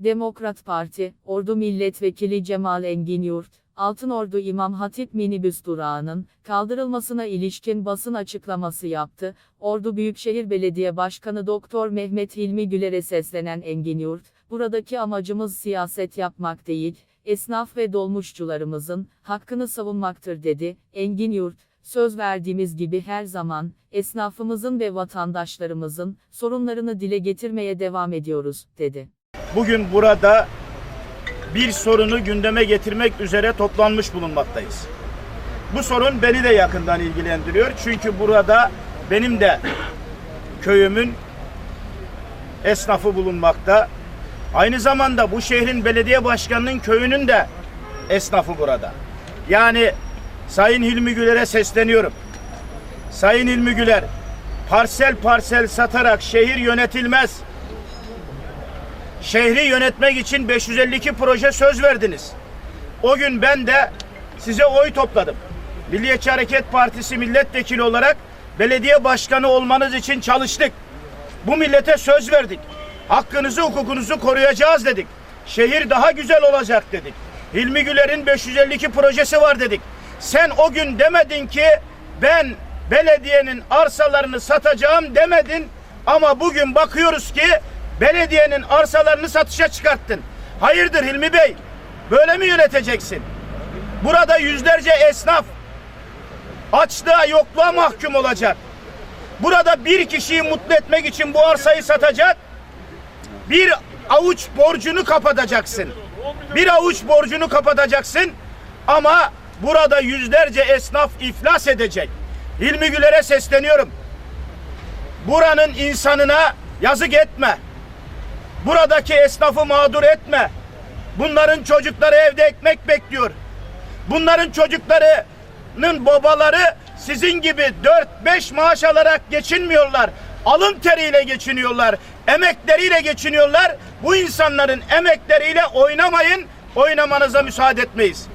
Demokrat Parti, Ordu Milletvekili Cemal Engin Yurt, Altınordu İmam Hatip minibüs durağının kaldırılmasına ilişkin basın açıklaması yaptı. Ordu Büyükşehir Belediye Başkanı Doktor Mehmet Hilmi Güler'e seslenen Engin Yurt, buradaki amacımız siyaset yapmak değil, esnaf ve dolmuşçularımızın hakkını savunmaktır dedi. Engin Yurt, söz verdiğimiz gibi her zaman esnafımızın ve vatandaşlarımızın sorunlarını dile getirmeye devam ediyoruz dedi. Bugün burada bir sorunu gündeme getirmek üzere toplanmış bulunmaktayız. Bu sorun beni de yakından ilgilendiriyor. Çünkü burada benim de köyümün esnafı bulunmakta. Aynı zamanda bu şehrin belediye başkanının köyünün de esnafı burada. Yani Sayın Hilmi Güler'e sesleniyorum. Sayın Hilmi Güler, parsel parsel satarak şehir yönetilmez. Şehri yönetmek için 552 proje söz verdiniz. O gün ben de size oy topladım. Milliyetçi Hareket Partisi milletvekili olarak belediye başkanı olmanız için çalıştık. Bu millete söz verdik. Hakkınızı, hukukunuzu koruyacağız dedik. Şehir daha güzel olacak dedik. Hilmi Güler'in 552 projesi var dedik. Sen o gün demedin ki ben belediyenin arsalarını satacağım demedin. Ama bugün bakıyoruz ki belediyenin arsalarını satışa çıkarttın. Hayırdır Hilmi Bey? Böyle mi yöneteceksin? Burada yüzlerce esnaf açlığa yokluğa mahkum olacak. Burada bir kişiyi mutlu etmek için bu arsayı satacak. Bir avuç borcunu kapatacaksın. Bir avuç borcunu kapatacaksın. Ama burada yüzlerce esnaf iflas edecek. Hilmi Güler'e sesleniyorum. Buranın insanına yazık etme. Buradaki esnafı mağdur etme. Bunların çocukları evde ekmek bekliyor. Bunların çocuklarının babaları sizin gibi 4-5 maaş alarak geçinmiyorlar. Alın teriyle geçiniyorlar. Emekleriyle geçiniyorlar. Bu insanların emekleriyle oynamayın. Oynamanıza müsaade etmeyiz.